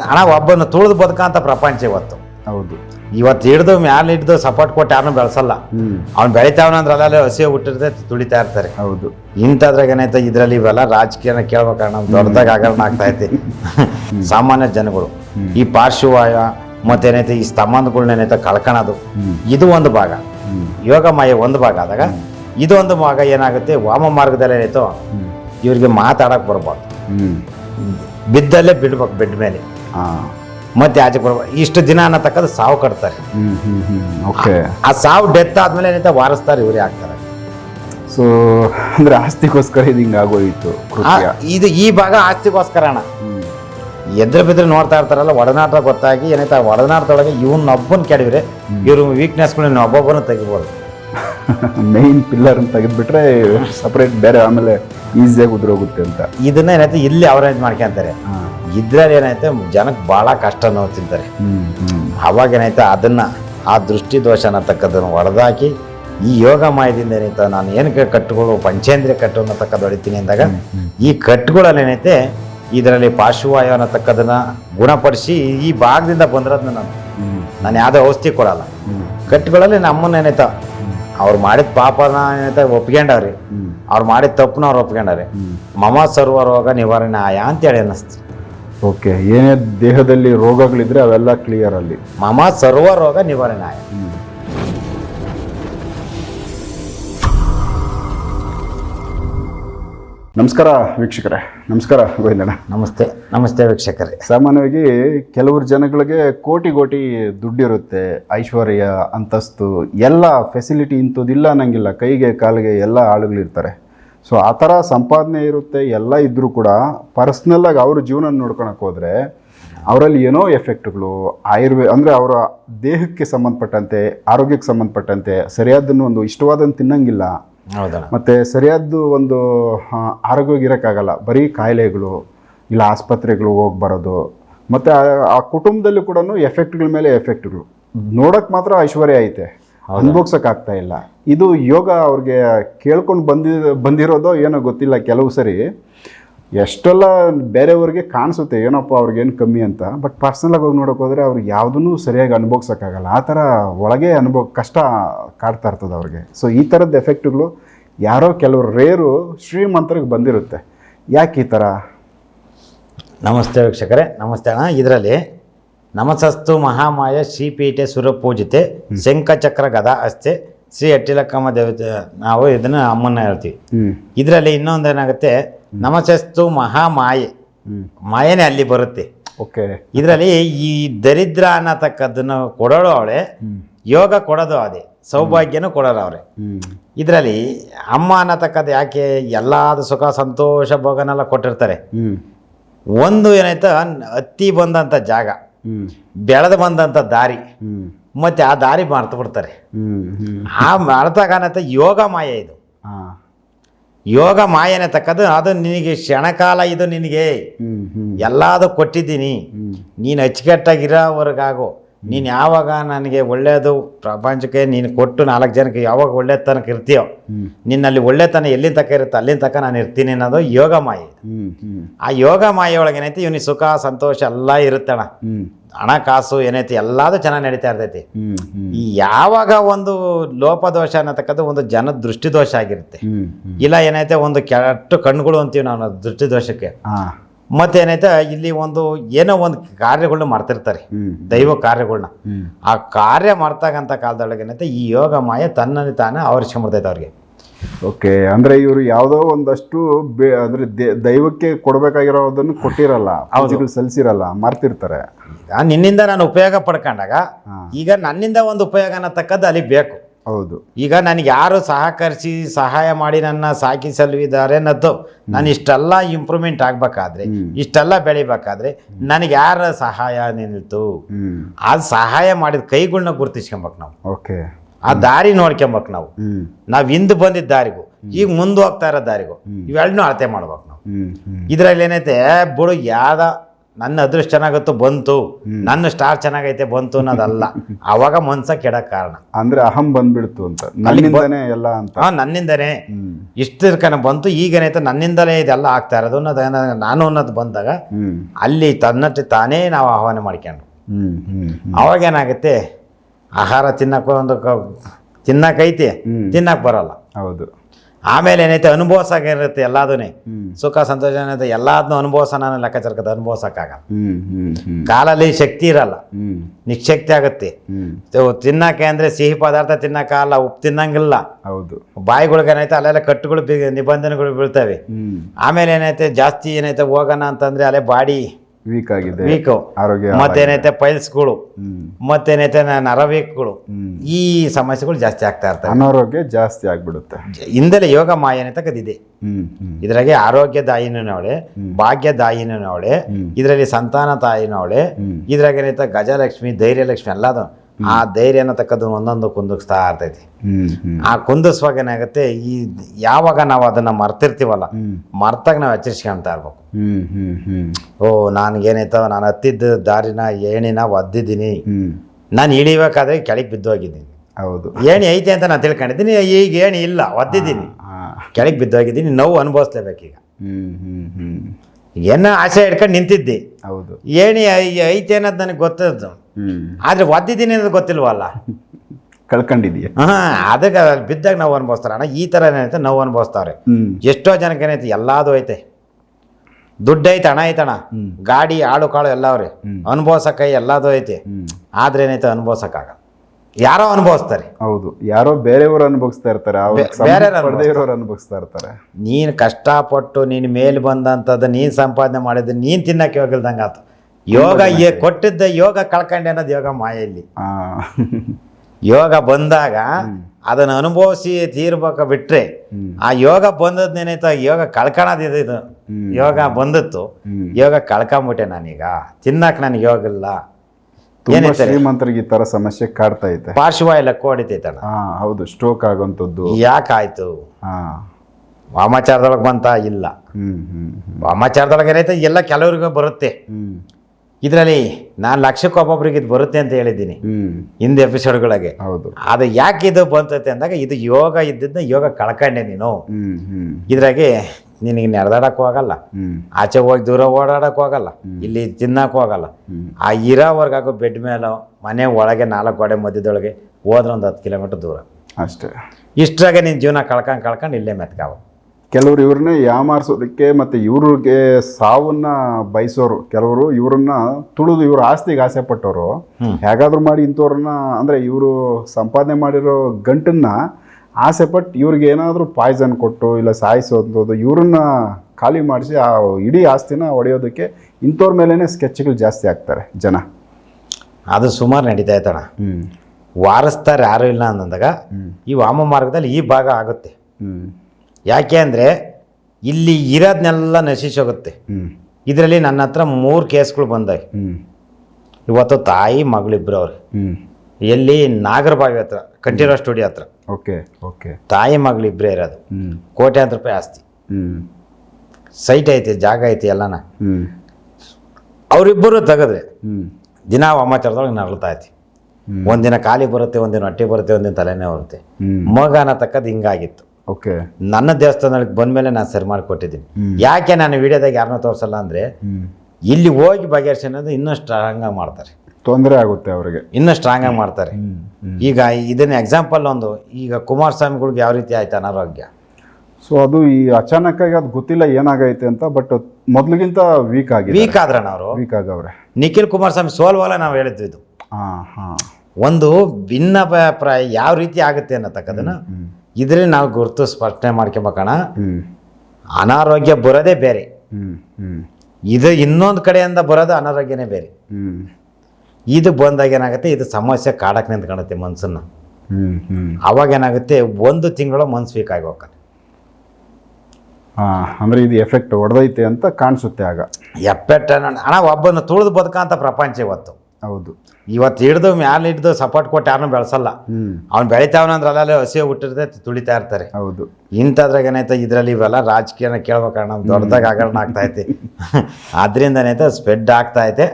ಹಣ ಒಬ್ಬನ ತುಳಿದು ಬದುಕಂತ ಪ್ರಪಂಚ ಇವತ್ತು. ಹೌದು. ಇವತ್ತು ಹಿಡ್ದು ಮ್ಯಾಲ ಹಿಡ್ದು ಸಪೋರ್ಟ್ ಕೊಟ್ಟು ಯಾರನ್ನೂ ಬೆಳೆಸಲ್ಲ. ಅವ್ನು ಬೆಳಿತಾವನಂದ್ರೆ ಅಲ್ಲೇ ಹಸಿ ಹುಟ್ಟಿರ್ತೈತೆ ತುಳಿತಾ ಇರ್ತಾರೆ. ಹೌದು. ಇಂಥದ್ರಾಗ ಏನೈತೆ ಇದರಲ್ಲಿ ಇವೆಲ್ಲ ರಾಜಕೀಯನ ಕೇಳ್ಬೇಕಣ್ಣ ನಾವು ದೊಡ್ಡದಾಗ ಹಗರಣ ಆಗ್ತಾ ಐತಿ. ಸಾಮಾನ್ಯ ಜನಗಳು. ಈ ಪಾರ್ಶ್ವವಾಯ ಮತ್ತೇನೈತೆ ಈ ಸ್ತಂಭಗಳನ್ನ ಏನೈತೆ ಕಳ್ಕೊಳೋದು. ಇದು ಒಂದು ಭಾಗ. ಹ್ಮ್. ಯೋಗ ಮಾಯ ಒಂದು ಭಾಗ ಆದಾಗ ಇದು ಒಂದು ಭಾಗ ಏನಾಗುತ್ತೆ? ವಾಮ ಮಾರ್ಗದಲ್ಲಿ ಏನಾಯ್ತು? ಇವ್ರಿಗೆ ಮಾತಾಡಕ್ ಬರ್ಬಾರ್ದು. ಬಿದ್ದಲ್ಲೇ ಬಿಡ್ಬೇಕು ಬೆಡ್ ಮೇಲೆ. ಹಾ ಮತ್ತೆ ಆಚೆ ಬರ್ಬೇಕು ಇಷ್ಟು ದಿನ ಅನ್ನತಕ್ಕದ್ದು ಸಾವು ಕಟ್ತಾರೆ. ಹ್ಮ್ ಹ್ಮ್ ಹ್ಮ್ ಓಕೆ ಆ ಸಾವು ಡೆತ್ ಆದ್ಮೇಲೆ ಏನಂತ ವಾರಸ್ತಾರೆ ಇವರೇ ಆಗ್ತಾರೆ. ಸೊ ಅಂದ್ರೆ ಆಸ್ತಿಗೋಸ್ಕರ ಇದು ಹಿಂಗಾಗೋಯಿತು ಆಗೋಯ್ತು ಆ, ಕೃತ್ಯ? ಇದು ಈ ಭಾಗ ಆಸ್ತಿಗೋಸ್ಕರ ಅಣ್ಣ. ಹ್ಮ್ ಎದ್ರ ಬಿದ್ರೆ ನೋಡ್ತಾ ಇರ್ತಾರಲ್ಲ ಒಡನಾಟ ಗೊತ್ತಾಗಿ ಏನೈತೆ ಆ ಒಡನಾಟದೊಳಗೆ ಇವನ್ನೊಬ್ಬನ ಕೆಡವ್ರೆ ಇವ್ರ ವೀಕ್ನೆಸ್ಗಳನ್ನ ಒಬ್ಬೊಬ್ಬನ ತೆಗಿಬೋದು. ಮೈನ್ ಪಿಲ್ಲರ್ ಅಂತ ತೆಗೆದ್ಬಿಟ್ರೆ ಸಪ್ರೇಟ್ ಬೇರೆ ಆಮೇಲೆ ಈಸಿಯಾಗಿ ಉದುರೋಗುತ್ತೆ ಅಂತ. ಇದನ್ನ ಏನೈತೆ ಇಲ್ಲಿ ಅವರೇಂಜ್ ಮಾಡ್ಕೊಂತಾರೆ. ಹಾ. ಇದ್ರಲ್ಲಿ ಏನೈತೆ ಜನಕ್ಕೆ ಭಾಳ ಕಷ್ಟ ನೋಡ್ತಿದ್ದಾರೆ ಅವಾಗ ಏನೈತೆ ಅದನ್ನ, ಆ ದೃಷ್ಟಿ ದೋಷ ಅನ್ನತಕ್ಕದನ್ನು ಹೊಡೆದಾಕಿ ಈ ಯೋಗ ಮಾಯದಿಂದ ಏನೈತೆ ನಾನು ಏನಕ್ಕೆ ಕಟ್ಟುಗಳು, ಪಂಚೇಂದ್ರಿಯ ಕಟ್ಟು ಅನ್ನತಕ್ಕದ್ದು ಹೊಡಿತೀನಿ ಅಂದಾಗ, ಈ ಕಟ್ಟುಗಳಲ್ಲಿ ಏನೈತೆ ಇದರಲ್ಲಿ ಪಾರ್ಶ್ವವಾಯು ಅನ್ನತಕ್ಕದನ್ನ ಗುಣಪಡಿಸಿ, ಈ ಭಾಗದಿಂದ ಬಂದಿರೋದನ್ನ ನಾನು. ನಾನು ಯಾವುದೇ ಔಷಧಿ ಕೊಡಲ್ಲ. ಕಟ್ಟುಗಳಲ್ಲಿ ನಮ್ಮನ್ನ ಏನೈತ ಅವ್ರು ಮಾಡಿದ ಪಾಪನ ಏನೈತ ಒಪ್ಕೊಂಡವ್ರಿ ಅವ್ರು ಮಾಡಿದ ತಪ್ಪನ ಅವ್ರು ಒಪ್ಕೊಂಡವ್ರಿ ಮಮ ಸರ್ವ ರೋಗ ನಿವಾರಣೆ ಆಯಾ ಅಂತೇಳಿ ಅನ್ನಿಸ್ತು. ಓಕೆ ಏನೇ ದೇಹದಲ್ಲಿ ರೋಗಗಳಿದ್ರೆ ಅವೆಲ್ಲ ಕ್ಲಿಯರ್ ಅಲ್ಲಿ. ಮಮ ಸರ್ವ ರೋಗ ನಿವಾರಣೆ. ನಮಸ್ಕಾರ ವೀಕ್ಷಕರೇ ನಮಸ್ಕಾರ ಗೋವಿಂದಣ್ಣ. ನಮಸ್ತೆ ನಮಸ್ತೆ ವೀಕ್ಷಕರೇ. ಸಾಮಾನ್ಯವಾಗಿ ಕೆಲವರು ಜನಗಳಿಗೆ ಕೋಟಿ ಕೋಟಿ ದುಡ್ಡಿರುತ್ತೆ ಐಶ್ವರ್ಯ ಅಂತಸ್ತು ಎಲ್ಲ ಫೆಸಿಲಿಟಿ ಇಂಥದ್ದಿಲ್ಲ ಅನ್ನಂಗಿಲ್ಲ ಕೈಗೆ ಕಾಲಿಗೆ ಎಲ್ಲ ಆಳುಗಳಿರ್ತಾರೆ. ಸೊ ಆ ಥರ ಸಂಪಾದನೆ ಇರುತ್ತೆ ಎಲ್ಲ ಇದ್ದರೂ ಕೂಡ ಪರ್ಸ್ನಲ್ಲಾಗಿ ಅವ್ರ ಜೀವನ ನೋಡ್ಕೊಳಕ್ಕೆ ಹೋದರೆ ಅವರಲ್ಲಿ ಏನೋ ಎಫೆಕ್ಟ್ಗಳು ಆಯುರ್ವೇ ಅಂದರೆ ಅವರ ದೇಹಕ್ಕೆ ಸಂಬಂಧಪಟ್ಟಂತೆ ಆರೋಗ್ಯಕ್ಕೆ ಸಂಬಂಧಪಟ್ಟಂತೆ ಸರಿಯಾದನ್ನು ಒಂದು ಇಷ್ಟವಾದನ್ನು ತಿನ್ನಂಗಿಲ್ಲ. ಹೌದಾ? ಮತ್ತು ಸರಿಯಾದ ಒಂದು ಆ, ಆರೋಗ್ಯವಾಗಿ ಇರೋಕ್ಕಾಗಲ್ಲ. ಬರೀ ಕಾಯಿಲೆಗಳು ಇಲ್ಲ ಆಸ್ಪತ್ರೆಗಳು ಹೋಗಿ ಬರೋದು. ಮತ್ತು ಆ- ಕುಟುಂಬದಲ್ಲಿ ಕೂಡ ಎಫೆಕ್ಟ್ಗಳ ಮೇಲೆ ಎಫೆಕ್ಟ್ಗಳು ನೋಡೋಕ್ಕೆ ಮಾತ್ರ ಐಶ್ವರ್ಯ ಐತೆ. ಅನುಭವಿಸೋಕ್ಕಾಗ್ತಾ ಇಲ್ಲ. ಇದು ಯೋಗ ಅವ್ರಿಗೆ ಕೇಳ್ಕೊಂಡು ಬಂದಿ ಬಂದಿರೋದೋ ಏನೋ ಗೊತ್ತಿಲ್ಲ ಕೆಲವು ಸರಿ. ಎಷ್ಟೆಲ್ಲ ಬೇರೆಯವ್ರಿಗೆ ಕಾಣಿಸುತ್ತೆ ಏನಪ್ಪ ಅವ್ರಿಗೇನು ಕಮ್ಮಿ ಅಂತ. ಬಟ್ ಪರ್ಸ್ನಲಾಗಿ ಹೋಗಿ ನೋಡೋಕೆ ಹೋದರೆ ಅವ್ರಿಗೆ ಯಾವುದನ್ನು ಸರಿಯಾಗಿ ಅನುಭವಿಸೋಕ್ಕಾಗಲ್ಲ. ಆ ಥರ ಒಳಗೆ ಅನುಭವ ಕಷ್ಟ ಕಾಡ್ತಾ ಇರ್ತದೆ ಅವ್ರಿಗೆ. ಸೊ ಈ ಥರದ ಎಫೆಕ್ಟ್ಗಳು ಯಾರೋ ಕೆಲವರು ರೇರು ಶ್ರೀಮಂತರಿಗೆ ಬಂದಿರುತ್ತೆ. ಯಾಕೆ ಈ ಥರ? ನಮಸ್ತೆ ವೀಕ್ಷಕರೇ. ನಮಸ್ತೆ ಅಣ್ಣ. ಇದರಲ್ಲಿ ನಮಸಸ್ತು ಮಹಾಮಾಯ ಶ್ರೀಪೀಠೆ ಸುರಪೂಜಿತೆ ಶಂಕಚಕ್ರ ಗದಾ ಅಷ್ಟೇ ಶ್ರೀ ಅಟ್ಟಿಲಕ್ಕಮ್ಮ ದೇವತೆ ನಾವು ಇದನ್ನ ಅಮ್ಮನ್ನ ಹೇಳ್ತೀವಿ. ಇದರಲ್ಲಿ ಇನ್ನೊಂದು ಏನಾಗುತ್ತೆ ನಮಸಸ್ತು ಮಹಾಮಾಯೆ. ಮಾಯನೇ ಅಲ್ಲಿ ಬರುತ್ತೆ. ಓಕೆ. ಇದರಲ್ಲಿ ಈ ದರಿದ್ರ ಅನ್ನತಕ್ಕದ್ದನ್ನು ಕೊಡೋಳು ಅವಳೆ. ಯೋಗ ಕೊಡೋದು ಅದೇ ಸೌಭಾಗ್ಯನೂ ಕೊಡೋರು ಅವರೇ ಇದರಲ್ಲಿ ಅಮ್ಮ ಅನ್ನತಕ್ಕದ್ದು ಯಾಕೆ? ಎಲ್ಲಾದ ಸುಖ ಸಂತೋಷ ಭೋಗನೆಲ್ಲ ಕೊಟ್ಟಿರ್ತಾರೆ. ಒಂದು ಏನಾಯ್ತು? ಹತ್ತಿ ಬಂದಂಥ ಜಾಗ. ಬೆಳೆದು ಬಂದಂಥ ದಾರಿ. ಮತ್ತೆ ಆ ದಾರಿ ಮರ್ತು ಬಿಡ್ತಾರೆ. ಆ ಮರೆತಾಗ ಅನ್ನತ್ತ ಯೋಗ ಮಾಯ ಇದು. ಯೋಗ ಮಾಯನೆ ತಕ್ಕದ್ದು ಅದು ನಿನಗೆ ಕ್ಷಣಕಾಲ ಇದು ನಿನಗೆ. ಎಲ್ಲಾದು ಕೊಟ್ಟಿದ್ದೀನಿ. ನೀನು ಅಚ್ಚುಕಟ್ಟಾಗಿರೋವರೆಗಾಗು. ನೀನು ಯಾವಾಗ ನನಗೆ ಒಳ್ಳೆಯದು ಪ್ರಪಂಚಕ್ಕೆ ನೀನು ಕೊಟ್ಟು ನಾಲ್ಕು ಜನಕ್ಕೆ ಯಾವಾಗ ಒಳ್ಳೆ ತನಕ ಇರ್ತೀಯೋ ನಿನ್ನಲ್ಲಿ ಒಳ್ಳೆತನ ಎಲ್ಲಿಂದ ತನಕ ಇರುತ್ತೆ ಅಲ್ಲಿಂದ ತನಕ ನಾನು ಇರ್ತೀನಿ ಅನ್ನೋದು ಯೋಗ ಮಾಯಿ ಆ ಯೋಗ ಮಾಯೆಯೊಳಗೆ ಏನೈತಿ? ಇವನಿಗೆ ಸುಖ ಸಂತೋಷ ಎಲ್ಲ ಇರುತ್ತಣ ಹ್ಞೂ ಹಣ ಕಾಸು ಏನೈತಿ? ಎಲ್ಲದೂ ಚೆನ್ನಾಗಿ ನಡೀತಾ ಇರ್ತೈತಿ. ಈ ಯಾವಾಗ ಒಂದು ಲೋಪದೋಷ ಅನ್ನತಕ್ಕದ್ದು ಒಂದು ಜನ ದೃಷ್ಟಿದೋಷ ಆಗಿರುತ್ತೆ ಇಲ್ಲ ಏನೈತೆ? ಒಂದು ಕೆಟ್ಟು ಕಣ್ಗಳು ಅಂತೀವಿ ನಾನು ದೃಷ್ಟಿದೋಷಕ್ಕೆ. ಹಾಂ ಮತ್ತೆ ಏನೈತೆ ಇಲ್ಲಿ ಒಂದು ಏನೋ ಒಂದು ಕಾರ್ಯಗಳನ್ನ ಮಾಡ್ತಿರ್ತಾರೆ. ದೈವ ಕಾರ್ಯಗಳನ್ನ ಆ ಕಾರ್ಯ ಮಾಡ್ತಕ್ಕಂಥ ಕಾಲದೊಳಗೆ ಏನೈತೆ ಈ ಯೋಗ ಮಾಯ ತನ್ನನ್ನು ತಾನೇ ಆವರಿಸ್ಕೊಂಡ್ಬಿಡ್ತೈತೆ ಅವ್ರಿಗೆ. ಓಕೆ ಅಂದ್ರೆ ಇವರು ಯಾವುದೋ ಒಂದಷ್ಟು ಬೇ- ಅಂದ್ರೆ ದೈವಕ್ಕೆ ಕೊಡ್ಬೇಕಾಗಿರೋದನ್ನು ಕೊಟ್ಟಿರಲ್ಲ ಪೂಜೆಗಳು ಸಲ್ಲಿಸಿರಲ್ಲ ಮಾಡ್ತಿರ್ತಾರೆ. ಈಗ ನಿನ್ನಿಂದ ನಾನು ಉಪಯೋಗ ಪಡ್ಕೊಂಡಾಗ ಈಗ ನನ್ನಿಂದ ಒಂದು ಉಪಯೋಗ ಅನ್ನತಕ್ಕದ್ದು ಅಲ್ಲಿ ಬೇಕು. ಹೌದು. ಈಗ ನನಗೆ ಯಾರು ಸಹಕರಿಸಿ ಸಹಾಯ ಮಾಡಿ ನನ್ನ ಸಾಕಿ ಸಲುವಿದ್ದಾರೆ ಅನ್ನೋದು ನಾನು ಇಷ್ಟೆಲ್ಲ ಇಂಪ್ರೂವ್ಮೆಂಟ್ ಆಗಬೇಕಾದ್ರೆ ಇಷ್ಟೆಲ್ಲ ಬೆಳಿಬೇಕಾದ್ರೆ ನನಗೆ ಯಾರ ಸಹಾಯ ನಿಲ್ತು? ಆ ಸಹಾಯ ಮಾಡಿದ ಕೈಗಳನ್ನ ಗುರ್ತಿಸ್ಕೊಬೇಕು ನಾವು. ಓಕೆ. ಆ ದಾರಿ ನೋಡ್ಕೊಬೇಕು ನಾವು. ನಾವ್ ಹಿಂದೆ ಬಂದಿದ್ದ ದಾರಿಗೂ ಈಗ ಮುಂದೆ ಹೋಗ್ತಾ ಇರೋ ದಾರಿಗೂ ಇವೆರಡನ್ನೂ ಅಳತೆ ಮಾಡ್ಬೇಕು ನಾವು. ಇದರಲ್ಲಿ ಏನೈತೆ ಬುಡು ಯಾವ್ದ ನನ್ನ ಅದೃಷ್ಟ ಚೆನ್ನಾಗತ್ತು ಬಂತು. ನನ್ನ ಸ್ಟಾರ್ ಚೆನ್ನಾಗೈತೆ ಬಂತು ಅನ್ನೋದಲ್ಲ. ಅವಾಗ ಮನ್ಸ ಕೆಡಕ್ ಕಾರಣ. ಅಂದ್ರೆ ಅಹಂ ಬಂದ್ಬಿಡ್ತು ಅಂತ. ನನ್ನಿಂದನೇ ಎಲ್ಲ ಅಂತ. ಹಾ ನನ್ನಿಂದನೇ. ಇಷ್ಟು ಕಣ ಬಂತು ಈಗೇನೈತೆ ನನ್ನಿಂದಲೇ ಇದೆಲ್ಲ ಆಗ್ತಾ ಇರೋದು ಅನ್ನೋದು ನಾನು ಅನ್ನೋದು ಬಂದಾಗ ಅಲ್ಲಿ ತನ್ನಟ್ಟು ತಾನೇ ನಾವು ಆಹ್ವಾನ ಮಾಡ್ಕೊಂಡು ಅವಾಗ ಏನಾಗುತ್ತೆ? ಆಹಾರ ತಿನ್ನಕ್ಕೆ ಒಂದು ತಿನ್ನಕ್ಕೈತಿ ಹ್ಮ್. ತಿನ್ನಕ್ಕೆ ಬರಲ್ಲ. ಹೌದು. ಆಮೇಲೆ ಏನೈತೆ ಅನುಭವಿಸಾಗಿರುತ್ತೆ ಎಲ್ಲದೂ ಸುಖ ಸಂತೋಷ ಏನೈತೆ ಎಲ್ಲದನ್ನೂ ಅನುಭವಿಸೋಣ ಲೆಕ್ಕಾಚಾರಕ್ಕೆ ಅನುಭವಿಸೋಕ್ಕಾಗಲ್ಲ. ಕಾಲಲ್ಲಿ ಶಕ್ತಿ ಇರಲ್ಲ. ನಿಶಕ್ತಿ ಆಗುತ್ತೆ. ತಿನ್ನಕ್ಕೆ ಅಂದರೆ ಸಿಹಿ ಪದಾರ್ಥ ತಿನ್ನಕ್ಕಾಗಲ್ಲ ಉಪ್ಪು ತಿನ್ನಂಗಿಲ್ಲ. ಹೌದು. ಬಾಯಿಗಳಿಗೆ ಏನೈತೆ ಅಲ್ಲೆಲ್ಲ ಕಟ್ಟುಗಳು ನಿಬಂಧನೆಗಳು ಬೀಳ್ತವೆ. ಆಮೇಲೆ ಏನೈತೆ ಜಾಸ್ತಿ ಏನೈತೆ ಹೋಗೋಣ ಅಂತಂದ್ರೆ ಅಲ್ಲೇ ಬಾಡಿ ವೀಕ್ ಆಗಿದೆ. ವೀಕು ಆರೋಗ್ಯ ಮತ್ತೇನೈತೆ? ಪೈಲ್ಸ್ಗಳು ಮತ್ತೇನೈತೆ? ನರವೀಕ್ಗಳು. ಈ ಸಮಸ್ಯೆಗಳು ಜಾಸ್ತಿ ಆಗ್ತಾ ಇರ್ತವೆ. ಅನಾರೋಗ್ಯ ಜಾಸ್ತಿ ಆಗ್ಬಿಡುತ್ತೆ. ಹಿಂದೆಲೆ ಯೋಗ ಮಾಯ ತಕ್ಕದಿದೆ ಕದಿದೆ ಹ್ಮ್. ದಾಯಿನವಳೆ ಇದ್ರಾಗೆ ದಾಯಿನವಳೆ. ಇದರಲ್ಲಿ ಸಂತಾನ ತಾಯಿನವಳೆ ಇದ್ರಾಗೇನೈತೆ. ಇದ್ರಾಗ ಗಜಲಕ್ಷ್ಮಿ ಧೈರ್ಯಲಕ್ಷ್ಮಿ ಎಲ್ಲದು ಆ ಧೈರ್ಯನ ಅನ್ನತಕ್ಕದ್ದು ಒಂದೊಂದು ಕುಂದಿಸ್ತಾ ಇರ್ತೈತಿ. ಆ ಕುಂದಿಸುವಾಗ ಏನಾಗುತ್ತೆ ಈ ಯಾವಾಗ ನಾವು ಅದನ್ನ ಮರ್ತಿರ್ತೀವಲ್ಲ ಮರ್ತಾಗ ನಾವು ಎಚ್ಚರಿಸ್ಕೊಂತ ಇರ್ಬೇಕು. ಹ್ಮ್ ಹ್ಮ್ ಹ್ಮ್. ಓ ನನಗೇನೈತೋ ನಾನು ಹತ್ತಿದ್ದ ದಾರಿನ ಏಣಿನ ಒದ್ದಿದ್ದೀನಿ. ನಾನು ಇಳಿಬೇಕಾದ್ರೆ ಕೆಳಗೆ ಬಿದ್ದೋಗಿದ್ದೀನಿ. ಹೌದು. ಏಣಿ ಐತೆ ಅಂತ ನಾನು ತಿಳ್ಕೊಂಡಿದ್ದೀನಿ ಈಗ ಏಣಿ ಇಲ್ಲ ಒದ್ದಿದ್ದೀನಿ. ಕೆಳಗೆ ಬಿದ್ದೋಗಿದ್ದೀನಿ ನೋವು ಅನುಭವಿಸ್ಲೇಬೇಕೀಗ. ಹ್ಞೂ ಹ್ಞೂ ಹ್ಮ್. ಏನೋ ಆಸೆ ಹಿಡ್ಕೊಂಡು ನಿಂತಿದ್ದೆ. ಹೌದು. ಏನಿ ಐತೆ ಅನ್ನೋದು ನನಗೆ ಗೊತ್ತದ್ದು. ಆದರೆ ಒದ್ದಿದ್ದೀನಿ ಅನ್ನೋದು ಗೊತ್ತಿಲ್ವಲ್ಲ? ಕಳ್ಕೊಂಡಿದೀಯ ಹಾಂ ಅದಕ್ಕೆ ಬಿದ್ದಾಗ ನಾವು ಅನುಭವಿಸ್ತಾರೆ. ಅಣ್ಣ ಈ ಥರ ಏನೈತೆ? ನೋವು ಅನುಭವಿಸ್ತಾರೆ ಎಷ್ಟೋ ಜನಕ್ಕೆ ಏನೈತೆ? ಎಲ್ಲಾದು ಐತೆ. ದುಡ್ಡು ಐತೆ ಹಣ ಐತಣ. ಗಾಡಿ ಆಳು ಕಾಳು ಎಲ್ಲ ಅವ್ರಿ. ಅನುಭವಿಸಕ್ಕೆ ಎಲ್ಲಾದು ಐತೆ. ಆದ್ರೆ ಏನೈತೆ? ಅನುಭವಿಸಕ್ಕಾಗಲ್ಲ. ಯಾರೋ ಅನುಭವಿಸ್ತಾರೆ. ಹೌದು ಯಾರೋ ಬೇರೆಯವರು ಅನುಭವಿಸ್ತಾ ಇರ್ತಾರೆ ಬೇರೆ ಬೇರೆಯವ್ರು ಇರೋರು ಅನುಭವಿಸ್ತಾ ಇರ್ತಾರೆ. ನೀನು ಕಷ್ಟಪಟ್ಟು ನೀನು ಮೇಲೆ ಬಂದಂಥದ್ದು ನೀನು ಸಂಪಾದನೆ ಮಾಡಿದ್ದು ನೀನು ತಿನ್ನಕ್ಕೆ ಹೋಗಿಲ್ದಂಗೆ ಆತು. ಯೋಗ ಏ- ಕೊಟ್ಟಿದ್ದ ಯೋಗ ಕಳ್ಕೊಂಡೆ ಅನ್ನೋದು ಯೋಗ ಮಾಯಲ್ಲಿ ಆ. ಯೋಗ ಬಂದಾಗ ಅದನ್ನು ಅನುಭವಿಸಿ ತೀರ್ಬೇಕ ಬಿಟ್ರೆ ಹ್ಮ್. ಆ ಯೋಗ ಬಂದದ್ನೇನೈತೆ ಯೋಗ ಕಳ್ಕೊಳೋದು ಇದು. ಹ್ಮ್. ಯೋಗ ಬಂದಿತ್ತು. ಹ್ಮ್. ಯೋಗ ಕಳ್ಕೊಂಬಿಟ್ಟೆ ನಾನೀಗ. ತಿನ್ನಕ್ಕೆ ನನಗೆ ಯೋಗ ಇಲ್ಲ. ಶ್ರೀಮಂತರಿಗೆ ಈ ತರ ಸಮಸ್ಯೆ ಕಾಡ್ತಾ ಐತೆ ಎಲ್ಲ ಹೊಡಿತೈತಣ್ಣ ಹಾ ಹೌದು ಸ್ಟ್ರೋಕ್ ಆಗುವಂಥದ್ದು. ಯಾಕಾಯ್ತು? ಹಾ. ವಾಮಾಚಾರದೊಳಗೆ ಬಂತ ಇಲ್ಲ. ವಾಮಾಚಾರದೊಳಗೆ ಏನೈತೆ ಎಲ್ಲ ಕೆಲವ್ರಿಗೆ ಬರುತ್ತೆ. ಇದರಲ್ಲಿ ನಾನು ಲಕ್ಷಕ್ಕೆ ಒಬ್ಬೊಬ್ರಿಗೆ ಇದು ಬರುತ್ತೆ ಅಂತ ಹೇಳಿದ್ದೀನಿ. ಹಿಂದೆ ಎಪಿಸೋಡ್ಗಳಿಗೆ. ಹೌದು. ಅದು ಯಾಕೆ ಇದು ಬಂತೈತೆ ಅಂದಾಗ ಇದು ಯೋಗ ಇದ್ದಿದ್ನ ಯೋಗ ಕಳ್ಕೊಂಡೆ ನೀನು. ಇದ್ರಾಗೆ ನಿನಗೆ ನಡೆದಾಡಕ್ಕೆ ಹೋಗಲ್ಲ ಆಚೆ ಹೋಗಿ ದೂರ ಓಡಾಡಕ್ಕೆ ಹೋಗಲ್ಲ ಇಲ್ಲಿ ತಿನ್ನಕ್ಕೆ ಹೋಗಲ್ಲ ಆ ಇರೋವರೆಗಾಗೋ ಬೆಡ್ ಮೇಲೆ ಮನೆ ಒಳಗೆ ನಾಲ್ಕು ಗೋಡೆ ಮಧ್ಯದೊಳಗೆ ಹೋದ್ರೆ ಒಂದು ಹತ್ತು ಕಿಲೋಮೀಟ್ರ್ ದೂರ. ಅಷ್ಟೇ. ಇಷ್ಟ್ರಾಗೆ ನಿನ್ನ ಜೀವನ ಕಳ್ಕೊಂಡು ಕಳ್ಕೊಂಡು ಇಲ್ಲೇ ಮೆತ್ಕಾವ ಕೆಲವರು ಇವ್ರನ್ನ ಯಾಮಾರಿಸೋದಕ್ಕೆ ಮತ್ತೆ ಇವ್ರಿಗೆ ಸಾವನ್ನ ಬಯಸೋರು. ಕೆಲವರು ಇವ್ರನ್ನ ತುಳಿದು ಇವ್ರ ಆಸ್ತಿಗೆ ಆಸೆ ಪಟ್ಟವರು. ಹೇಗಾದ್ರೂ ಮಾಡಿ ಇಂಥವ್ರನ್ನ ಅಂದ್ರೆ ಇವರು ಸಂಪಾದನೆ ಮಾಡಿರೋ ಗಂಟನ್ನ ಆಸೆ ಪಟ್ಟು ಇವ್ರಿಗೆ ಏನಾದರೂ ಪಾಯ್ಸನ್ ಕೊಟ್ಟು ಇಲ್ಲ ಸಾಯಿಸೋದು ಇವ್ರನ್ನ ಖಾಲಿ ಮಾಡಿಸಿ ಆ ಇಡೀ ಆಸ್ತಿನ ಹೊಡೆಯೋದಕ್ಕೆ ಇಂಥವ್ರ ಮೇಲೇ ಸ್ಕೆಚ್ಗಳು ಜಾಸ್ತಿ ಆಗ್ತಾರೆ ಜನ. ಅದು ಸುಮಾರು ನಡೀತಾ ಇತ್ತಣ ಹ್ಞೂ ವಾರಸ್ತಾರೆ ಯಾರೂ ಇಲ್ಲ ಅಂದಾಗ ಹ್ಮ್. ಈ ವಾಮ ಮಾರ್ಗದಲ್ಲಿ ಈ ಭಾಗ ಆಗುತ್ತೆ. ಹ್ಞೂ ಯಾಕೆ ಅಂದರೆ ಇಲ್ಲಿ ಇರೋದನ್ನೆಲ್ಲ ನಶಿಸೋಗುತ್ತೆ ಹ್ಞೂ ಇದರಲ್ಲಿ ನನ್ನ ಹತ್ರ ಮೂರು ಕೇಸ್ಗಳು ಬಂದಾವೆ ಇವತ್ತು ತಾಯಿ ಮಗಳಿಬ್ರು ಅವ್ರು. ಎಲ್ಲಿ ನಾಗರಬಾವಿ ಹತ್ರ ಕಂಠೀರವ ಸ್ಟುಡಿಯೋ ಹತ್ರ. Okay okay. ತಾಯಿ ಮಗಳಿಬ್ಬರೇ ಇರೋದು. ಹ್ಮ್. ಕೋಟ್ಯಾಂತರ ರೂಪಾಯಿ ಆಸ್ತಿ. ಸೈಟ್ ಐತಿ ಜಾಗ ಐತಿ ಎಲ್ಲನ. ಅವರಿಬ್ಬರು ತೆಗೆದ್ರೆ ದಿನ ವಾಮಾಚಾರದೊಳಗೆ ನರಳ್ತಾ ಐತಿ. ಒಂದಿನ ಖಾಲಿ ಬರುತ್ತೆ ಒಂದಿನ ಹೊಟ್ಟೆ ಬರುತ್ತೆ ಒಂದಿನ ತಲೆನೇ ಬರುತ್ತೆ ಮಗ ಅನ್ನತಕ್ಕದ್ದು ಹಿಂಗಾಗಿತ್ತು. ಓಕೆ. ನನ್ನ ದೇವಸ್ಥಾನಕ್ಕೆ ಬಂದಮೇಲೆ ನಾನು ಸರಿ ಮಾಡಿಕೊಟ್ಟಿದ್ದೀನಿ. ಯಾಕೆ ನಾನು ವಿಡಿಯೋದಾಗ ಯಾರನ್ನ ತೋರಿಸಲ್ಲ ಅಂದರೆ ಇಲ್ಲಿ ಹೋಗಿ ಬಗೆಹರಿಸಿ ಅನ್ನೋದು ಇನ್ನೂ ಸ್ಟ್ರಾಂಗಾಗಿ ಮಾಡ್ತಾರೆ. ತೊಂದರೆ ಆಗುತ್ತೆ ಅವ್ರಿಗೆ. ಇನ್ನೂ ಸ್ಟ್ರಾಂಗಾಗಿ ಮಾಡ್ತಾರೆ. ಹ್ಮ್ ಹ್ಮ್. ಈಗ ಇದನ್ನ ಎಕ್ಸಾಂಪಲ್ ಒಂದು ಈಗ ಕುಮಾರಸ್ವಾಮಿಗಳಿಗೆ ಯಾವ ರೀತಿ ಆಯ್ತು ಅನಾರೋಗ್ಯ? ಸೊ ಅದು ಈ ಅಚಾನಕ್ ಆಗಿ ಅದು ಗೊತ್ತಿಲ್ಲ ಏನಾಗೈತೆ ಅಂತ ಬಟ್ ಮೊದ್ಲಿಗಿಂತ ವೀಕ್ ಆಗಿದೆ ವೀಕ್ ಆದ್ರಣ ಅವರು? ವೀಕ್ ಆಗವ್ರೆ. ನಿಖಿಲ್ ಕುಮಾರಸ್ವಾಮಿ ಸೋಲ್ವಲ್ಲ ನಾವು ಹೇಳಿದ್ವಿ ಇದು. ಹಾ ಹಾ. ಒಂದು ಭಿನ್ನ ಅಭಿಪ್ರಾಯ ಯಾವ ರೀತಿ ಆಗುತ್ತೆ ಅನ್ನತಕ್ಕದನ್ನ ಇದ್ರೆ ಇದರಲ್ಲಿ ನಾವು ಗುರುತು ಸ್ಪಷ್ಟನೆ ಮಾಡ್ಕೊಬೇಕಣ ಅನಾರೋಗ್ಯ ಬರೋದೇ ಬೇರೆ. ಇದು ಇನ್ನೊಂದು ಕಡೆಯಿಂದ ಬರೋದು ಅನಾರೋಗ್ಯನೇ ಬೇರೆ. ಇದು ಬಂದಾಗ ಏನಾಗುತ್ತೆ? ಇದು ಸಮಸ್ಯೆ ಕಾಡಕ್ಕೆ ನಿಂತ್ಕೊಳುತ್ತೆ ಮನಸ್ಸನ್ನು ಅವಾಗ ಏನಾಗುತ್ತೆ? ಒಂದು ತಿಂಗಳು ಮನ್ಸು ವೀಕ್ ಆಗಿ ಅಂದ್ರೆ ಇದು ಎಫೆಕ್ಟ್ ಹೊಡೆದೈತೆ ಅಂತ ಕಾಣಿಸುತ್ತೆ ಆಗ. ಎಫೆಕ್ಟ್ ಹಣ ಒಬ್ಬನ ತುಳಿದು ಬದುಕಂತ ಪ್ರಪಂಚ ಇವತ್ತು. ಹೌದು. ಇವತ್ತು ಹಿಡ್ದು ಮ್ಯಾಲೆ ಹಿಡ್ದು ಸಪೋರ್ಟ್ ಕೊಟ್ಟು ಯಾರನ್ನೂ ಬೆಳೆಸಲ್ಲ. ಅವ್ನು ಬೆಳಿತಾವನಂದ್ರೆ ಅಲ್ಲೇ ಹಸಿ ಹುಟ್ಟಿರ್ತೈತೆ ತುಳಿತಾ ಇರ್ತಾರೆ. ಹೌದು. ಇಂಥದ್ರಾಗ ಏನೈತೆ ಇದರಲ್ಲಿ ಇವೆಲ್ಲ ರಾಜಕೀಯನ ಕೇಳ್ಬೇಕಣ್ಣ ದೊಡ್ಡದಾಗ ಹಗರಣ ಆಗ್ತಾ ಐತಿ. ಅದರಿಂದ ಏನೈತೆ ಸ್ಪ್ರೆಡ್ ಆಗ್ತಾ ಐತೆ.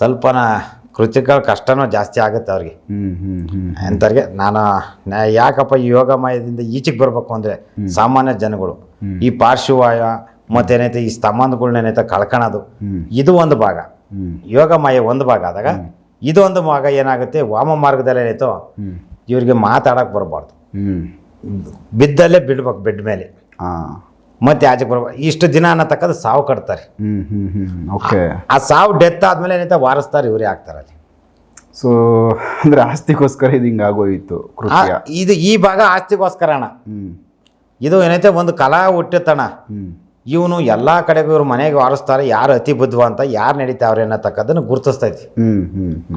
ಸ್ವಲ್ಪನ ಕೃತಿಗಳ ಕಷ್ಟನೂ ಜಾಸ್ತಿ ಆಗುತ್ತೆ ಅವ್ರಿಗೆ. ಅಂಥವ್ರಿಗೆ ನಾನು ಯಾಕಪ್ಪ ಈ ಯೋಗ ಮಾಯದಿಂದ ಈಚೆಗೆ ಬರಬೇಕು ಅಂದರೆ ಸಾಮಾನ್ಯ ಜನಗಳು. ಈ ಪಾರ್ಶ್ವವಾಯ ಮತ್ತೇನೈತೆ ಈ ಸ್ತಂಭಗಳನ್ನೇನೈತೆ ಕಳ್ಕೊಳೋದು ಇದು ಒಂದು ಭಾಗ. ಯೋಗ ಮಾಯ ಒಂದು ಭಾಗ ಆದಾಗ ಇದು ಒಂದು ಭಾಗ ಏನಾಗುತ್ತೆ? ವಾಮ ಮಾರ್ಗದಲ್ಲಿ ಏನೈತೋ ಇವ್ರಿಗೆ ಮಾತಾಡಕ್ಕೆ ಬರಬಾರ್ದು. ಬಿದ್ದಲ್ಲೇ ಬಿಡ್ಬೇಕು ಬೆಡ್ ಮೇಲೆ. ಹಾ ಮತ್ತೆ ಆಚೆ ಬರ್ಬೇಕು ಇಷ್ಟು ದಿನ ಅನ್ನತಕ್ಕದ್ದು ಸಾವು ಕಟ್ತಾರೆ. ಓಕೆ ಆ ಸಾವು ಡೆತ್ ಆದ್ಮೇಲೆ ಏನಂತ ವಾರಿಸ್ತಾರೆ ಇವರೇ ಆಗ್ತಾರೆ ಅಲ್ಲಿ. ಸೊ ಅಂದ್ರೆ ಆಸ್ತಿಗೋಸ್ಕರ ಇದು ಹಿಂಗೆ ಆಗೋಯ್ತು ಇದು ಈ ಭಾಗ ಆಸ್ತಿಗೋಸ್ಕರ ಅಣ್ಣ. ಇದು ಏನೈತೆ ಒಂದು ಕಲಾ ಹುಟ್ಟಿತಣ ಇವನು ಎಲ್ಲ ಕಡೆಗೂ ಇವ್ರ ಮನೆಗೆ ವಾರಿಸ್ತಾರೆ. ಯಾರು ಅತಿ ಬುದ್ಧ ಅಂತ ಯಾರು ನಡೀತಾವ್ರೆ ಅನ್ನತಕ್ಕದನ್ನು ಗುರುತಿಸ್ತೈತಿ.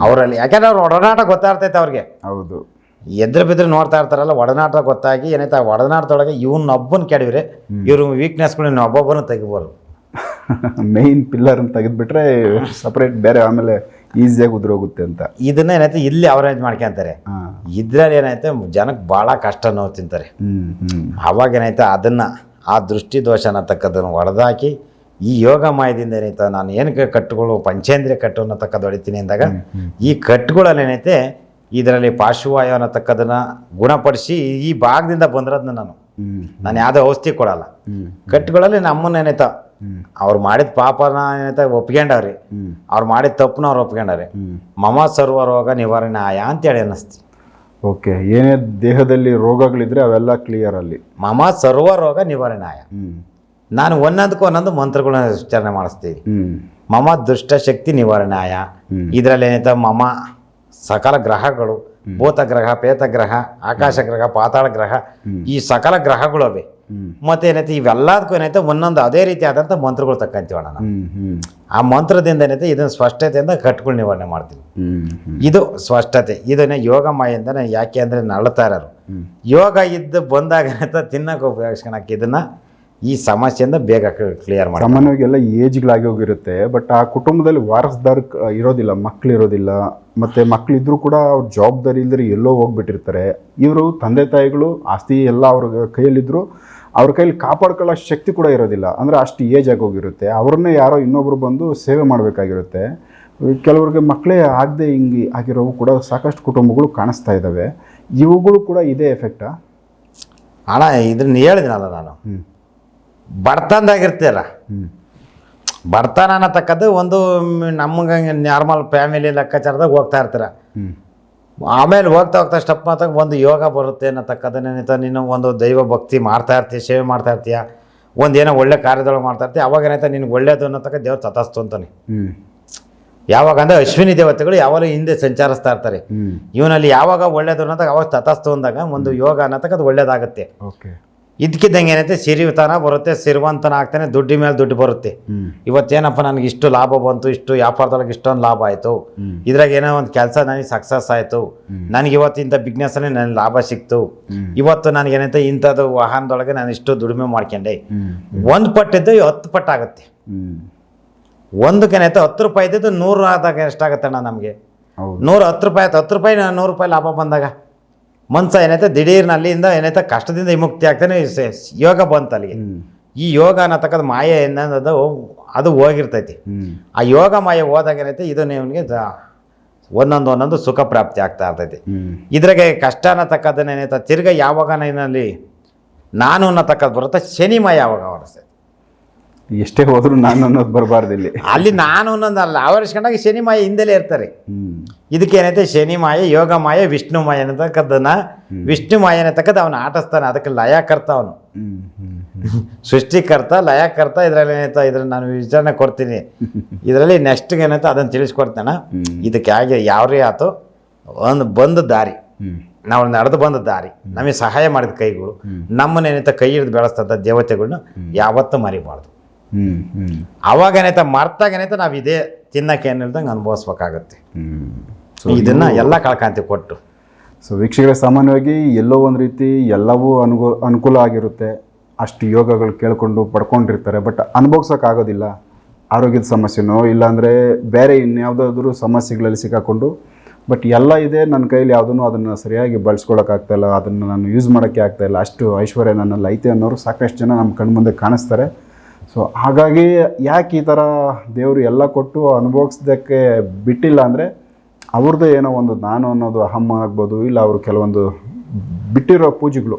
ಅವರಲ್ಲಿ ಯಾಕಂದ್ರೆ ಅವ್ರ ಒಡನಾಟ ಗೊತ್ತಾಗ್ತೈತೆ ಅವ್ರಿಗೆ. ಹೌದು. ಎದ್ರ ಬಿದ್ರೆ ನೋಡ್ತಾ ಇರ್ತಾರಲ್ಲ ಒಡನಾಟ ಗೊತ್ತಾಗಿ ಏನೈತೆ ಆ ಒಡನಾಟದೊಳಗೆ ಇವನೊಬ್ಬನ ಕೆಡವಿರೆ ಇವ್ರ ವೀಕ್ನೆಸ್ಗಳು ಇನ್ನೊಬ್ಬೊಬ್ಬನ ತೆಗಿಬೋದು. ಮೇನ್ ಪಿಲ್ಲರ್ ತೆಗೆದ್ಬಿಟ್ರೆ ಸಪ್ರೇಟ್ ಬೇರೆ ಆಮೇಲೆ ಈಸಿಯಾಗಿ ಉದುರೋಗುತ್ತೆ ಅಂತ. ಇದನ್ನ ಏನೈತೆ ಇಲ್ಲಿ ಅವರೇಂಜ್ ಮಾಡ್ಕೊಂತಾರೆ ಇದ್ರಲ್ಲಿ ಏನೈತೆ ಜನಕ್ಕೆ ಭಾಳ ಕಷ್ಟ ನೋವು ತಿಂತಾರೆ. ಅವಾಗ ಏನೈತೆ ಅದನ್ನು ಆ ದೃಷ್ಟಿ ದೋಷ ಅನ್ನತಕ್ಕದನ್ನು ಒಡೆದಾಕಿ ಈ ಯೋಗ ಮಾಯದಿಂದ ಏನೈತೆ ನಾನು ಏನಕ್ಕೆ ಕಟ್ಟುಗಳು ಪಂಚೇಂದ್ರಿಯ ಕಟ್ಟು ಅನ್ನತಕ್ಕದ್ದು ಹೊಡಿತೀನಿ ಅಂದಾಗ ಈ ಕಟ್ಟುಗಳಲ್ಲಿ ಏನೈತೆ ಇದರಲ್ಲಿ ಪಾರ್ಶ್ವವಾಯು ಅನ್ನತಕ್ಕದನ್ನ ಗುಣಪಡಿಸಿ ಈ ಭಾಗದಿಂದ ಬಂದಿರೋದನ್ನ ನಾನು. ನಾನು ಯಾವುದೇ ಔಷಧಿ ಕೊಡಲ್ಲ. ಕಟ್ಟುಗಳಲ್ಲಿ ನಮ್ಮನ್ನ ಹ್ಮ್. ಅವ್ರು ಮಾಡಿದ ಪಾಪನ ಏನೈತ ಒಪ್ಕೊಂಡವ್ರಿ ಅವ್ರು ಮಾಡಿದ ತಪ್ಪನ ಅವ್ರು ಒಪ್ಕೊಂಡವ್ರಿ ಮಮ ಸರ್ವ ರೋಗ ನಿವಾರಣೆ ಆಯಾ ಅಂತೇಳಿ ಅನ್ನಿಸ್ತು. ಓಕೆ ಏನೇ ದೇಹದಲ್ಲಿ ರೋಗಗಳಿದ್ರೆ ಅವೆಲ್ಲ ಕ್ಲಿಯರ್ ಅಲ್ಲಿ. ಮಮ ಸರ್ವ ರೋಗ ನಿವಾರಣೆ ಆಯ. ನಾನು ಒಂದೊಂದಕ್ಕೂ ಒಂದೊಂದು ಮಂತ್ರಗಳನ್ನ ಉಚ್ಚಾರಣೆ ಮಾಡಿಸ್ತೀನಿ. ಮಮ ದುಷ್ಟ ಶಕ್ತಿ ನಿವಾರಣೆ ಆಯ. ಇದರಲ್ಲಿ ಏನೈತ ಮಮ ಸಕಲ ಗ್ರಹಗಳು ಭೂತ ಗ್ರಹ ಪೇತ ಗ್ರಹ ಆಕಾಶ ಗ್ರಹ ಪಾತಾಳ ಗ್ರಹ ಈ ಸಕಲ ಗ್ರಹಗಳು ಅವೆ. ಹ್ಮ್. ಮತ್ತೆ ಏನೈತೆ ಇವೆಲ್ಲದಕ್ಕೂ ಏನೈತೆ ಒಂದೊಂದು ಅದೇ ರೀತಿ ಆದಂಥ ಮಂತ್ರಗಳು ತಕ್ಕಂತೀವಣ ನಾವು ಹ್ಮ್ ಆ ಮಂತ್ರದಿಂದ ಏನೈತೆ ಇದನ್ನ ಸ್ಪಷ್ಟತೆಯಿಂದ ಕಟ್ಗಳು ನಿವಾರಣೆ ಮಾಡ್ತೀವಿ. ಇದು ಸ್ಪಷ್ಟತೆ. ಇದನ್ನ ಯೋಗ ಮಾಯಿಂದ ನಾನು ಯಾಕೆ ಅಂದರೆ ನಳತಾರರು ಯೋಗ ಇದ್ದು ಬಂದಾಗ ಅಂತ ತಿನ್ನಕ್ಕೆ ಉಪಯೋಗಿಸ್ಕೊಳಕ್ಕೆ ಇದನ್ನ ಈ ಸಮಸ್ಯೆಯಿಂದ ಬೇಗ ಕ್ಲಿಯರ್ ಮಾಡಿ ಸಾಮಾನ್ಯವಾಗಿ ಎಲ್ಲ ಏಜ್ಗಳಾಗಿ ಹೋಗಿರುತ್ತೆ ಬಟ್ ಆ ಕುಟುಂಬದಲ್ಲಿ ವಾರಸ್ದಾರ್ ಇರೋದಿಲ್ಲ ಮಕ್ಳು ಇರೋದಿಲ್ಲ ಮತ್ತೆ ಮಕ್ಳಿದ್ರು ಕೂಡ ಅವ್ರ ಜವಾಬ್ದಾರಿ ಇಲ್ದ್ರೆ ಎಲ್ಲೋ ಹೋಗ್ಬಿಟ್ಟಿರ್ತಾರೆ. ಇವರು ತಂದೆ ತಾಯಿಗಳು ಆಸ್ತಿ ಎಲ್ಲ ಅವ್ರ ಕೈಯಲ್ಲಿದ್ರು ಅವ್ರ ಕೈಯಲ್ಲಿ ಕಾಪಾಡ್ಕೊಳ್ಳೋ ಶಕ್ತಿ ಕೂಡ ಇರೋದಿಲ್ಲ. ಅಂದರೆ ಅಷ್ಟು ಏಜ್ ಆಗಿ ಹೋಗಿರುತ್ತೆ. ಅವ್ರನ್ನೇ ಯಾರೋ ಇನ್ನೊಬ್ರು ಬಂದು ಸೇವೆ ಮಾಡಬೇಕಾಗಿರುತ್ತೆ. ಕೆಲವ್ರಿಗೆ ಮಕ್ಕಳೇ ಆಗದೆ ಹಿಂಗೆ ಆಗಿರೋವು ಕೂಡ ಸಾಕಷ್ಟು ಕುಟುಂಬಗಳು ಕಾಣಿಸ್ತಾ ಇದ್ದಾವೆ. ಇವುಗಳು ಕೂಡ ಇದೇ ಎಫೆಕ್ಟಾ ಅಣ್ಣ ಇದನ್ನ ಹೇಳಿದ್ನಲ್ಲ ನಾನು. ಹ್ಞೂ ಬಡತನದಾಗಿರ್ತೀರ? ಬಡತನ ಅನ್ನತಕ್ಕದ್ದು ಒಂದು ನಮ್ಗೆ ನಾರ್ಮಲ್ ಫ್ಯಾಮಿಲಿ ಲೆಕ್ಕಾಚಾರದಾಗ ಹೋಗ್ತಾ ಇರ್ತೀರ. ಆಮೇಲೆ ಹೋಗ್ತಾ ಹೋಗ್ತಾ ಸ್ಟೆಪ್ ಮಾತಾಗ ಒಂದು ಯೋಗ ಬರುತ್ತೆ ಅನ್ನತಕ್ಕದನ್ನೇನಿತ ನೀನು ಒಂದು ದೈವ ಭಕ್ತಿ ಮಾಡ್ತಾ ಇರ್ತೀಯ ಸೇವೆ ಮಾಡ್ತಾ ಇರ್ತೀಯ? ಒಂದು ಏನೋ ಒಳ್ಳೆ ಕಾರ್ಯದೊಳಗೆ ಮಾಡ್ತಾ ಇರ್ತೀಯ? ಅವಾಗ ಏನಾಯ್ತಾ? ನಿನ್ಗೆ ಒಳ್ಳೇದು ಅನ್ನತಕ್ಕ ದೇವ್ರು ತತಸ್ತು ಅಂತಾನೆ. ಯಾವಾಗ ಅಂದ್ರೆ ಅಶ್ವಿನಿ ದೇವತೆಗಳು ಯಾವಾಗಲೂ ಹಿಂದೆ ಸಂಚರಿಸ್ತಾ ಇರ್ತಾರೆ. ಇವನಲ್ಲಿ ಯಾವಾಗ ಒಳ್ಳೇದು ಅನ್ನೋದಾಗ ಅವಾಗ ತತಸ್ತು ಅಂದಾಗ ಒಂದು ಯೋಗ ಅನ್ನತಕ್ಕದ್ದು ಒಳ್ಳೇದಾಗುತ್ತೆ. ಓಕೆ. ಇದಕ್ಕಿದ್ದಂಗೆ ಏನೈತೆ? ಸಿರಿತನ ಬರುತ್ತೆ ಸಿರಿವಂತನ ಆಗ್ತಾನೆ ದುಡ್ಡಿ ಮೇಲೆ ದುಡ್ಡು ಬರುತ್ತೆ. ಇವತ್ತೇನಪ್ಪ ನನಗೆ ಇಷ್ಟು ಲಾಭ ಬಂತು ಇಷ್ಟು ವ್ಯಾಪಾರದೊಳಗೆ ಇಷ್ಟೊಂದು ಲಾಭ ಆಯಿತು. ಇದ್ರಾಗ ಏನೋ ಒಂದು ಕೆಲಸ ನನಗೆ ಸಕ್ಸಸ್ ಆಯಿತು. ನನಗೆ ಇವತ್ತು ಇಂಥ ಬಿಸ್ನೆಸ್ಸಲ್ಲಿ ನನಗೆ ಲಾಭ ಸಿಕ್ತು. ಇವತ್ತು ನನಗೇನೈತೆ ಇಂಥದ್ದು ವಾಹನದೊಳಗೆ ನಾನು ಇಷ್ಟು ದುಡಿಮೆ ಮಾಡ್ಕೊಂಡೆ. ಒಂದು ಪಟ್ಟಿದ್ದು ಹತ್ತು ಪಟ್ಟಾಗುತ್ತೆ ಒಂದಕ್ಕೇನೈತೆ ಹತ್ತು ರೂಪಾಯಿ ಇದ್ದಿದ್ದು ನೂರು ಆದಾಗ ಎಷ್ಟಾಗುತ್ತೆ ಅಣ್ಣ ನಮಗೆ? ನೂರು ಹತ್ತು ರೂಪಾಯಿ ಆಯ್ತು ಹತ್ತು ರೂಪಾಯಿ ನೂರು ರೂಪಾಯಿ ಲಾಭ ಬಂದಾಗ? ಮನ್ಸ ಏನೈತೆ ದಿಢೀರ್ನ ಅಲ್ಲಿಂದ ಏನೈತೆ ಕಷ್ಟದಿಂದ ವಿಮುಕ್ತಿ ಆಗ್ತಾನೆ ಯೋಗ ಬಂತು ಅಲ್ಲಿಗೆ. ಈ ಯೋಗ ಅನ್ನತಕ್ಕದ ಮಾಯೆ ಏನದು ಅದು ಹೋಗಿರ್ತೈತಿ. ಆ ಯೋಗ ಮಾಯೆ ಹೋದಾಗ ಏನೈತೆ ಇದು ನಿಮಗೆ ಒಂದೊಂದು ಒಂದೊಂದು ಸುಖ ಪ್ರಾಪ್ತಿ ಆಗ್ತಾ ಇರ್ತೈತಿ. ಇದ್ರಾಗೆ ಕಷ್ಟ ಅನ್ನತಕ್ಕದ್ದನ್ನ ಏನೈತೆ ತಿರ್ಗ ಯಾವಾಗ ನಿನ್ನಲ್ಲಿ ನಾನು ಅನ್ನತಕ್ಕದ್ದು ಬರುತ್ತೆ ಶನಿಮಯ ಯಾವಾಗ ಆವರಿಸ್ತೈತಿ? ಎಷ್ಟೇ ಹೋದ್ರು ನಾನು ಅನ್ನೋದು ಬರಬಾರ್ದು ಇಲ್ಲಿ. ಅಲ್ಲಿ ನಾನು ಅನ್ನೋದಲ್ಲ ಆವರಿಸ್ಕೊಂಡಾಗ ಶನಿ ಮಾಯ ಹಿಂದೆಲೇ ಇರ್ತಾರೆ. ಇದಕ್ಕೆ ಏನೈತೆ? ಶನಿ ಮಾಯ ಯೋಗ ಮಾಯ ವಿಷ್ಣು ಮಾಯ ಅನ್ನತಕ್ಕದ್ದನ್ನ ವಿಷ್ಣು ಮಾಯ ಅನ್ನತಕ್ಕದ್ದು ಅವನು ಆಟಿಸ್ತಾನೆ ಅದಕ್ಕೆ ಲಯಕರ್ತ ಅವನು. ಸೃಷ್ಟಿಕರ್ತ ಲಯ ಕರ್ತ ಲಯಕರ್ತ ಇದರಲ್ಲಿ ಏನೈತೆ? ಇದ್ರ ನಾನು ವಿಚಾರಣೆ ಕೊಡ್ತೀನಿ. ಇದರಲ್ಲಿ ನೆಕ್ಸ್ಟ್ ಏನೈತೆ? ಅದನ್ನು ತಿಳಿಸ್ಕೊಡ್ತೇನೆ. ಇದಕ್ಕೆ ಹಾಗೆ ಯಾವ್ರೇ ಆಯ್ತು ಒಂದು ಬಂದ ದಾರಿ. ನಾವು ನಡೆದು ಬಂದ ದಾರಿ. ನಮಗೆ ಸಹಾಯ ಮಾಡಿದ ಕೈಗಳು. ನಮ್ಮನ್ನ ಏನೈತೆ? ಕೈ ಹಿಡಿದು ಬೆಳೆಸ್ತಂಥ ದೇವತೆಗಳನ್ನ ಯಾವತ್ತೂ ಮರಿಬಾರ್ದು. ಹ್ಞೂ ಹ್ಞೂ ಅವಾಗ ಏನೈತೆ ಮರ್ತಾಗ ಏನೈತೆ ನಾವು ಇದೇ ತಿನ್ನಕ್ಕೆ ಏನಿಲ್ದಂಗೆ ಅನುಭವಿಸ್ಬೇಕಾಗತ್ತೆ. ಇದನ್ನ ಎಲ್ಲ ಕಳ್ಕಂತೀವಿ ಕೊಟ್ಟು. ಸೊ ವೀಕ್ಷಕರೇ ಸಾಮಾನ್ಯವಾಗಿ ಎಲ್ಲೋ ಒಂದು ರೀತಿ ಎಲ್ಲವೂ ಅನುಕೂ ಅನುಕೂಲ ಆಗಿರುತ್ತೆ. ಅಷ್ಟು ಯೋಗಗಳು ಕೇಳಿಕೊಂಡು ಪಡ್ಕೊಂಡಿರ್ತಾರೆ ಬಟ್ ಅನುಭವಿಸೋಕ್ಕಾಗೋದಿಲ್ಲ. ಆರೋಗ್ಯದ ಸಮಸ್ಯೆನೋ ಇಲ್ಲಾಂದರೆ ಬೇರೆ ಇನ್ಯಾವುದಾದ್ರೂ ಸಮಸ್ಯೆಗಳಲ್ಲಿ ಸಿಕ್ಕಾಕೊಂಡು ಬಟ್ ಎಲ್ಲ ಇದೆ ನನ್ನ ಕೈಲಿ ಯಾವುದನ್ನು ಅದನ್ನು ಸರಿಯಾಗಿ ಬಳಸ್ಕೊಳಕ್ಕಾಗ್ತಾಯಿಲ್ಲ ಅದನ್ನು ನಾನು ಯೂಸ್ ಮಾಡೋಕ್ಕೆ ಆಗ್ತಾಯಿಲ್ಲ ಅಷ್ಟು ಐಶ್ವರ್ಯ ನನ್ನಲ್ಲಿ ಐತೆ ಅನ್ನೋರು ಸಾಕಷ್ಟು ಜನ ನಮ್ಮ ಕಣ್ಮುಂದೆ ಕಾಣಿಸ್ತಾರೆ. ಸೊ ಹಾಗಾಗಿ ಯಾಕೆ ಈ ಥರ ದೇವರು ಎಲ್ಲ ಕೊಟ್ಟು ಅನುಭವಿಸ್ದಕ್ಕೆ ಬಿಟ್ಟಿಲ್ಲ ಅಂದರೆ ಅವ್ರದ್ದು ಏನೋ ಒಂದು ನಾನು ಅನ್ನೋದು ಅಹಮ್ಮ ಆಗ್ಬೋದು, ಇಲ್ಲ ಅವರು ಕೆಲವೊಂದು ಬಿಟ್ಟಿರೋ ಪೂಜೆಗಳು.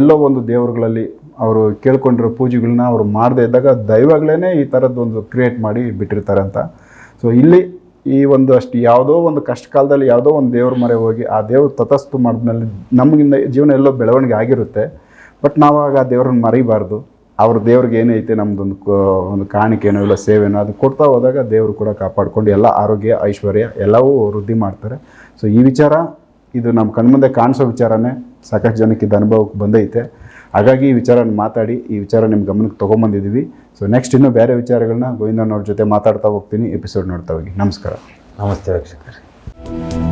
ಎಲ್ಲೋ ಒಂದು ದೇವರುಗಳಲ್ಲಿ ಅವರು ಕೇಳ್ಕೊಂಡಿರೋ ಪೂಜೆಗಳನ್ನ ಅವರು ಮಾಡದೇ ಇದ್ದಾಗ ದೈವಗಳೇ ಈ ಥರದ್ದೊಂದು ಕ್ರಿಯೇಟ್ ಮಾಡಿ ಬಿಟ್ಟಿರ್ತಾರೆ ಅಂತ. ಸೊ ಇಲ್ಲಿ ಈ ಒಂದು ಅಷ್ಟು ಯಾವುದೋ ಒಂದು ಕಷ್ಟ ಕಾಲದಲ್ಲಿ ಯಾವುದೋ ಒಂದು ದೇವ್ರ ಮರೆ ಹೋಗಿ ಆ ದೇವ್ರು ತತಸ್ತು ಮಾಡಿದ್ಮೇಲೆ ನಮಗಿಂದ ಜೀವನ ಎಲ್ಲೋ ಬೆಳವಣಿಗೆ ಆಗಿರುತ್ತೆ. ಬಟ್ ನಾವಾಗ ಆ ದೇವ್ರನ್ನ ಮರಿಬಾರ್ದು. ಅವ್ರ ದೇವ್ರಿಗೆ ಏನೈತೆ ನಮ್ಮದೊಂದು ಒಂದು ಕಾಣಿಕೆನೋ ಇಲ್ಲ ಸೇವೆನೋ ಅದು ಕೊಡ್ತಾ ಹೋದಾಗ ದೇವರು ಕೂಡ ಕಾಪಾಡ್ಕೊಂಡು ಎಲ್ಲ ಆರೋಗ್ಯ, ಐಶ್ವರ್ಯ ಎಲ್ಲವೂ ವೃದ್ಧಿ ಮಾಡ್ತಾರೆ. ಸೊ ಈ ವಿಚಾರ ಇದು ನಮ್ಮ ಕಣ್ಮುಂದೆ ಕಾಣಿಸೋ ವಿಚಾರನೇ. ಸಾಕಷ್ಟು ಜನಕ್ಕೆ ಇದು ಅನುಭವಕ್ಕೆ ಬಂದೈತೆ. ಹಾಗಾಗಿ ಈ ವಿಚಾರನ ಮಾತಾಡಿ, ಈ ವಿಚಾರ ನಿಮ್ಮ ಗಮನಕ್ಕೆ ತೊಗೊಂಬಂದಿದ್ದೀವಿ. ಸೊ ನೆಕ್ಸ್ಟ್ ಇನ್ನೂ ಬೇರೆ ವಿಚಾರಗಳನ್ನ ಗೋವಿಂದನವ್ರ ಜೊತೆ ಮಾತಾಡ್ತಾ ಹೋಗ್ತೀನಿ. ಎಪಿಸೋಡ್ ನೋಡ್ತಾ ಹೋಗಿ. ನಮಸ್ಕಾರ. ನಮಸ್ತೆ ವೀಕ್ಷಕರೇ.